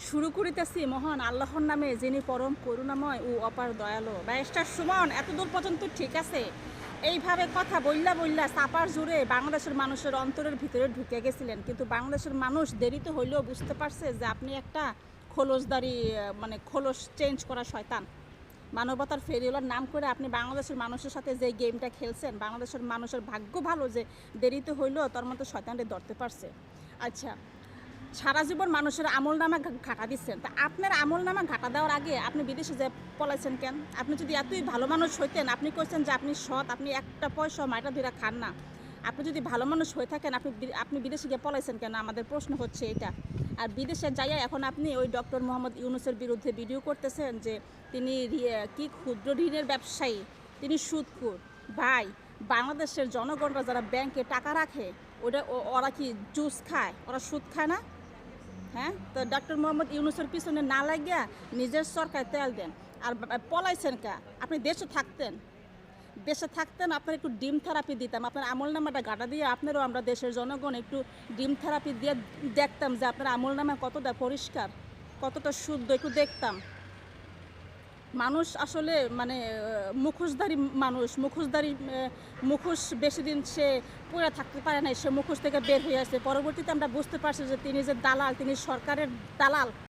শুরু করিতেছি মহান আল্লাহর নামে, যিনি পরম করুণাময় ও অপার দয়ালু। ব্যারিস্টার সুমন এতদূর পর্যন্ত ঠিক আছে? এইভাবে কথা বললা বললা চাপার জুড়ে বাংলাদেশের মানুষের অন্তরের ভিতরে ঢুকে গেছিলেন। কিন্তু বাংলাদেশের মানুষ দেরিতে হইলেও বুঝতে পারছে যে আপনি একটা খোলসদারি মানে খোলস চেঞ্জ করা শয়তান। মানবতার ফেরিওয়ালার নাম করে আপনি বাংলাদেশের মানুষের সাথে যে গেমটা খেলছেন, বাংলাদেশের মানুষের ভাগ্য ভালো যে দেরিতে হইলেও তার মতো শয়তানটা ধরতে পারছে। আচ্ছা সারা জীবন মানুষের আমল নামা ঘাটা দিচ্ছেন। তা আপনার আমল নামা ঘাটা দেওয়ার আগে আপনি বিদেশে যে পলাইছেন কেন? আপনি যদি এতই ভালো মানুষ হইতেন, আপনি কইছেন যে আপনি সৎ, আপনি একটা পয়সা মাইটা ধরে খান না। আপনি যদি ভালো মানুষ হয়ে থাকেন, আপনি আপনি বিদেশে গিয়ে পলাইছেন কেন? আমাদের প্রশ্ন হচ্ছে এটা আর বিদেশে যাইয়া এখন আপনি ওই ডক্টর মোহাম্মদ ইউনুসের বিরুদ্ধে ভিডিও করতেছেন যে তিনি কি ক্ষুদ্র ঋণের ব্যবসায়ী? তিনি সুদকুর ভাই, বাংলাদেশের জনগণরা যারা ব্যাংকে টাকা রাখে ওটা ওরা কি জুস খায়? ওরা সুদ খায় না? হ্যাঁ? তো ডক্টর মোহাম্মদ ইউনুসের পিছনে না লাগিয়া নিজের সরকার তেল দেন। আর পলাইছেন কা? আপনি দেশে থাকতেন। দেশে থাকতেন, আপনার একটু ডিম থেরাপি দিতাম। আপনার আমল নামাটা গাটা দিয়ে আপনারও আমরা দেশের জনগণ একটু ডিম থেরাপি দিয়ে দেখতাম যে আপনার আমল নামা কতটা পরিষ্কার, কতটা শুদ্ধ, একটু দেখতাম। মানুষ আসলে মানে মুখোশধারী মানুষ, মুখোশধারী মুখোশ বেশি দিন সে পড়ে থাকতে পারে নাই, সে মুখোশ থেকে বের হয়ে আসে পরবর্তীতে আমরা বুঝতে পারছি যে তিনি যে দালাল, তিনি সরকারের দালাল।